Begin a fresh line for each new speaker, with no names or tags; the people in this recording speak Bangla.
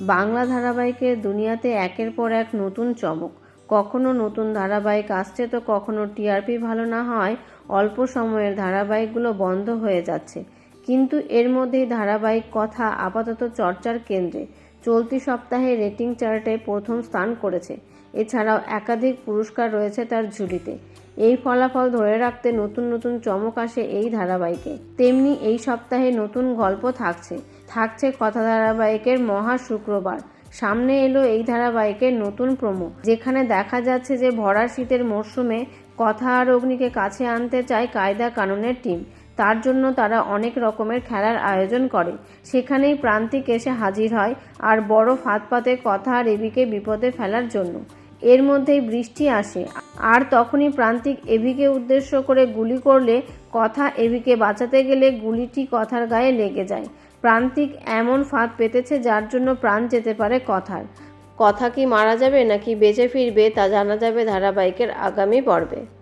বাংলা ধারাবাহিকের দুনিয়াতে একের পর এক নতুন চমক। কখনো নতুন ধারাবাহিক আসছে তো কখনো টিআরপি ভালো না হয়, অল্প সময়ের ধারাবাহিকগুলো বন্ধ হয়ে যাচ্ছে। কিন্তু এর মধ্যেই ধারাবাহিক কথা আপাতত চর্চার কেন্দ্রে। চলতি সপ্তাহে রেটিং চার্টে প্রথম স্থান করেছে। এছাড়াও একাধিক পুরস্কার রয়েছে তার ঝুলিতে। এই ফলাফল ধরে রাখতে নতুন নতুন চমক আসে এই ধারাবাহিকে। তেমনি এই সপ্তাহে নতুন গল্প থাকছে। থাকছে কথা ধারাবাহিকের মহা শুক্রবার। সামনে এলো এই ধারাবাহিকের নতুন প্রোমো, যেখানে দেখা যাচ্ছে যে ভরা শীতের মরশুমে কথা আর অগ্নিকে কাছে আনতে চায় কায়দা কানুনের টিম। তার জন্য তারা অনেক রকমের খেলার আয়োজন করে। সেখানেই প্রান্তিক এসে হাজির হয় আর বড় ফাঁদ পাতে কথা আর এবিকে বিপদে ফেলার জন্য। এর মধ্যেই বৃষ্টি আসে। আর তখনই প্রান্তিক এভিকে উদ্দেশ্য করে গুলি করলে কথা এভিকে বাঁচাতে গেলে গুলিটি কথার গায়ে লেগে যায়। প্রান্তিক এমন ফাঁদ পেতেছে যার জন্য প্রাণ যেতে পারে কথার। কথা কি মারা যাবে নাকি বেঁচে ফিরবে তা জানা যাবে ধারাবাহিকের আগামী পর্বে।